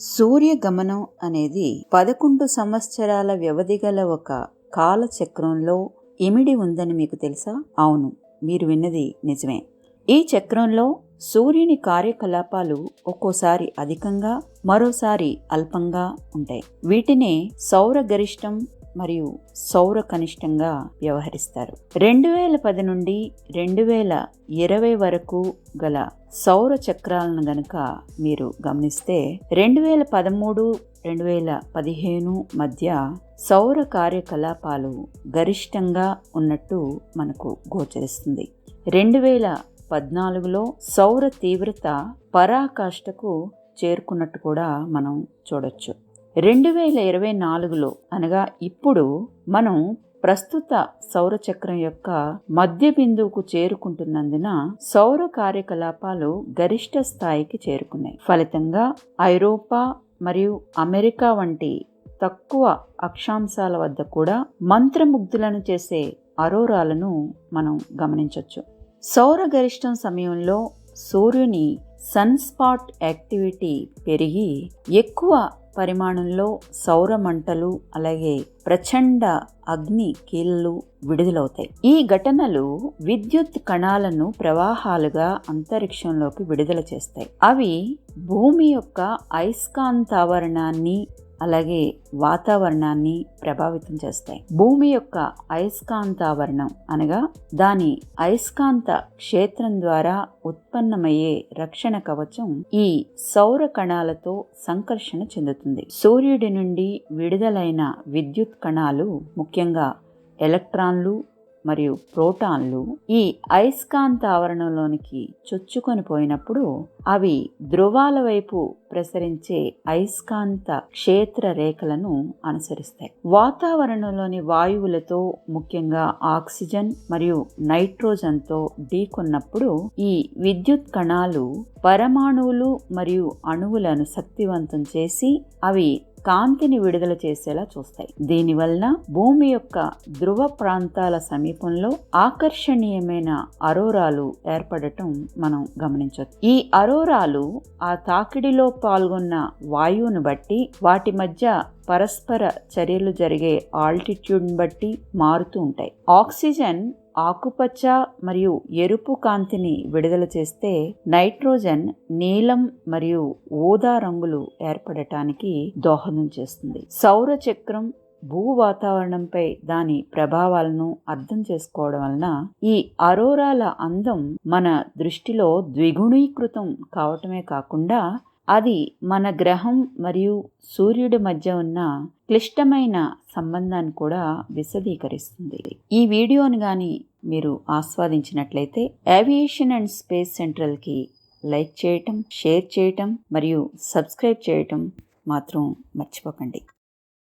సూర్యగమనం అనేది పదకొండు సంవత్సరాల వ్యవధి గల ఒక కాలచక్రంలో ఇమిడి ఉందని మీకు తెలుసా? అవును మీరు విన్నది నిజమే. ఈ చక్రంలో సూర్యుని కార్యకలాపాలు ఒక్కోసారి అధికంగా మరోసారి అల్పంగా ఉంటాయి. వీటినే సౌర గరిష్టం మరియు సౌర కనిష్టంగా వ్యవహరిస్తారు. రెండు వేల పది నుండి రెండు వేల ఇరవై వరకు గల సౌర చక్రాలను గనక మీరు గమనిస్తే రెండు వేల పదమూడు రెండు వేల పదిహేను మధ్య సౌర కార్యకలాపాలు గరిష్టంగా ఉన్నట్టు మనకు గోచరిస్తుంది. రెండు వేల పద్నాలుగులో సౌర తీవ్రత పరాకాష్ఠకు చేరుకున్నట్టు కూడా మనం చూడొచ్చు. రెండు వేల ఇరవై నాలుగులో అనగా ఇప్పుడు మనం ప్రస్తుత సౌరచక్రం యొక్క మధ్య బిందువుకు చేరుకుంటున్నందున సౌర కార్యకలాపాలు గరిష్ట స్థాయికి చేరుకున్నాయి. ఫలితంగా ఐరోపా మరియు అమెరికా వంటి తక్కువ అక్షాంశాల వద్ద కూడా మంత్రముగ్ధులను చేసే అరోరాలను మనం గమనించవచ్చు సౌర గరిష్టం సమయంలో సూర్యుని సన్ స్పాట్ యాక్టివిటీ పెరిగి ఎక్కువ పరిమాణంలో సౌర మంటలు అలాగే ప్రచండ అగ్ని కీళ్ళు విడుదలవుతాయి. ఈ ఘటనలు విద్యుత్ కణాలను ప్రవాహాలుగా అంతరిక్షంలోకి విడుదల చేస్తాయి. అవి భూమి యొక్క అయస్కాంతావరణాన్ని అలాగే వాతావరణాన్ని ప్రభావితం చేస్తాయి. భూమి యొక్క అయస్కాంతావరణం అనగా దాని అయస్కాంత క్షేత్రం ద్వారా ఉత్పన్నమయ్యే రక్షణ కవచం ఈ సౌర కణాలతో సంకర్షణ చెందుతుంది. సూర్యుడి నుండి విడుదలైన విద్యుత్ కణాలు ముఖ్యంగా ఎలక్ట్రాన్లు మరియు ప్రోటాన్లు ఈ అయస్కాంత ఆవరణలోనికి చొచ్చుకొని పోయినప్పుడు అవి ధ్రువాల వైపు ప్రసరించే అయస్కాంత క్షేత్ర రేఖలను అనుసరిస్తాయి. వాతావరణంలోని వాయువులతో ముఖ్యంగా ఆక్సిజన్ మరియు నైట్రోజన్తో ఢీకొన్నప్పుడు ఈ విద్యుత్ కణాలు పరమాణువులు మరియు అణువులను శక్తివంతం చేసి అవి కాంతిని విడుదల చేసేలా చూస్తాయి. దీనివలన భూమి యొక్క ధ్రువ ప్రాంతాల సమీపంలో ఆకర్షణీయమైన అరోరాలు ఏర్పడటం మనం గమనించవచ్చు ఈ అరోరాలు ఆ తాకిడిలో పాల్గొన్న వాయువును బట్టి వాటి మధ్య పరస్పర చర్యలు జరిగే ఆల్టిట్యూడ్ని బట్టి మారుతూ ఉంటాయి. ఆక్సిజన్ ఆకుపచ్చ మరియు ఎరుపు కాంతిని విడుదల చేస్తే నైట్రోజన్ నీలం మరియు ఊదా రంగులు ఏర్పడటానికి దోహదం చేస్తుంది. సౌర చక్రం భూ వాతావరణంపై దాని ప్రభావాలను అర్థం చేసుకోవడం వలన ఈ అరోరాల అందం మన దృష్టిలో ద్విగుణీకృతం కావటమే కాకుండా అది మన గ్రహం మరియు సూర్యుడి మధ్య ఉన్న క్లిష్టమైన సంబంధాన్ని కూడా విశదీకరిస్తుంది. ఈ వీడియోను కానీ మీరు ఆస్వాదించినట్లయితే ఏవియేషన్ అండ్ స్పేస్ సెంట్రల్కి లైక్ చేయటం షేర్ చేయటం మరియు సబ్స్క్రైబ్ చేయటం మాత్రం మర్చిపోకండి.